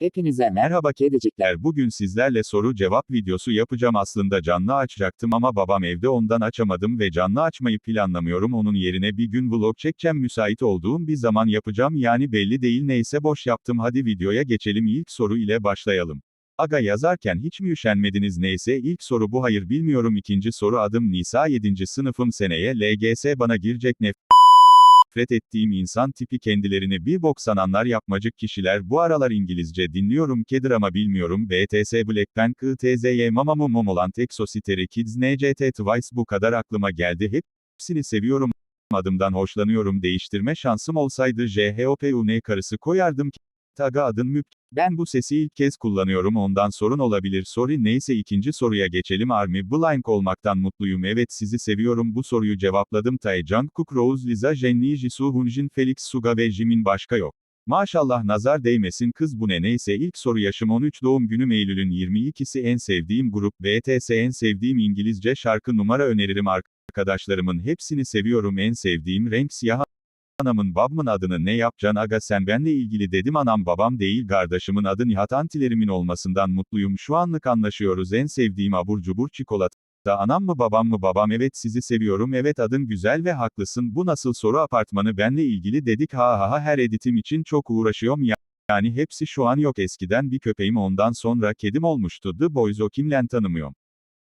Hepinize merhaba kedicikler. Bugün sizlerle soru cevap videosu yapacağım. Aslında canlı açacaktım ama babam evde ondan açamadım ve canlı açmayı planlamıyorum. Onun yerine bir gün vlog çekeceğim. Müsait olduğum bir zaman yapacağım. Yani belli değil. Neyse boş yaptım. Hadi videoya geçelim. İlk soru ile başlayalım. Aga yazarken hiç mi üşenmediniz? Neyse ilk soru bu. Hayır bilmiyorum. İkinci soru adım Nisa. 7. sınıfım seneye LGS bana girecek nefret ettiğim insan tipi kendilerini bir bok sananlar yapmacık kişiler. Bu aralar İngilizce dinliyorum kedir ama bilmiyorum BTS Blackpink ITZY Mamamoo Momoland Exositeri Kids NCT Twice bu kadar aklıma geldi. Hepsini seviyorum adımdan hoşlanıyorum. Değiştirme şansım olsaydı JHOPUN karısı koyardım. ki Taga adın müp. Ben bu sesi ilk kez kullanıyorum ondan sorun olabilir. Sorry neyse ikinci soruya geçelim. Army Blank olmaktan mutluyum. Evet sizi seviyorum. Bu soruyu cevapladım. Tae Jungkook Rose Liza Jennie Jisoo Hunjin Felix Suga ve Jimin başka yok. Maşallah nazar değmesin. Kız bu ne? Neyse ilk soru yaşım 13 doğum günüm Eylül'ün 22'si en sevdiğim grup BTS en sevdiğim İngilizce şarkı numara öneririm. Arkadaşlarımın hepsini seviyorum. En sevdiğim renk siyah Anamın babamın adını ne yapacaksın aga sen benle ilgili dedim anam babam değil kardeşimin adı Nihat Antilerimin olmasından mutluyum şu anlık anlaşıyoruz en sevdiğim abur cubur çikolata. Anam mı babam mı babam evet sizi seviyorum evet adın güzel ve haklısın bu nasıl soru apartmanı benle ilgili dedik ha ha ha her editim için çok uğraşıyorum ya. Yani hepsi şu an yok eskiden bir köpeğim ondan sonra kedim olmuştu The Boys o kimlen tanımıyorum.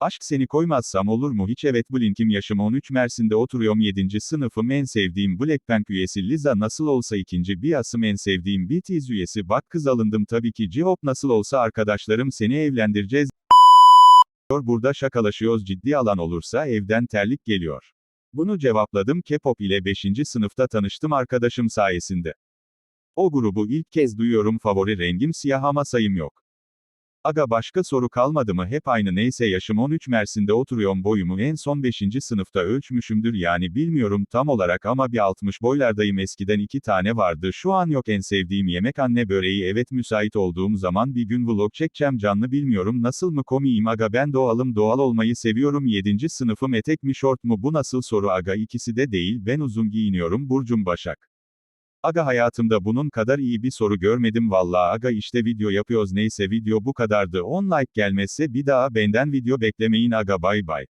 Aşk seni koymazsam olur mu hiç evet Blink'im yaşım 13 Mersin'de oturuyorum 7. sınıfım en sevdiğim Blackpink üyesi Liza nasıl olsa ikinci bir asım en sevdiğim BTS üyesi bak kız alındım tabii ki J-Hope nasıl olsa arkadaşlarım seni evlendireceğiz burada şakalaşıyoruz ciddi alan olursa evden terlik geliyor. Bunu cevapladım K-pop ile 5. sınıfta tanıştım arkadaşım sayesinde. O grubu ilk kez duyuyorum favori rengim siyah ama sayım yok. Aga başka soru kalmadı mı? Hep aynı. Neyse yaşım 13 Mersin'de oturuyorum. Boyumu en son 5. sınıfta ölçmüşümdür. Yani bilmiyorum tam olarak ama bir 60 boylardayım. Eskiden iki tane vardı. Şu an yok. En sevdiğim yemek anne böreği. Evet müsait olduğum zaman bir gün vlog çekeceğim. Canlı bilmiyorum. Nasıl mı komiyim? Aga ben doğalım. Doğal olmayı seviyorum. 7. sınıfım etek mi şort mu? Bu nasıl soru? Aga ikisi de değil. Ben uzun giyiniyorum. Burcum Başak. Aga hayatımda bunun kadar iyi bir soru görmedim. Valla aga işte video yapıyoruz. Neyse video bu kadardı. 10 like gelmezse bir daha benden video beklemeyin aga. Bay bay.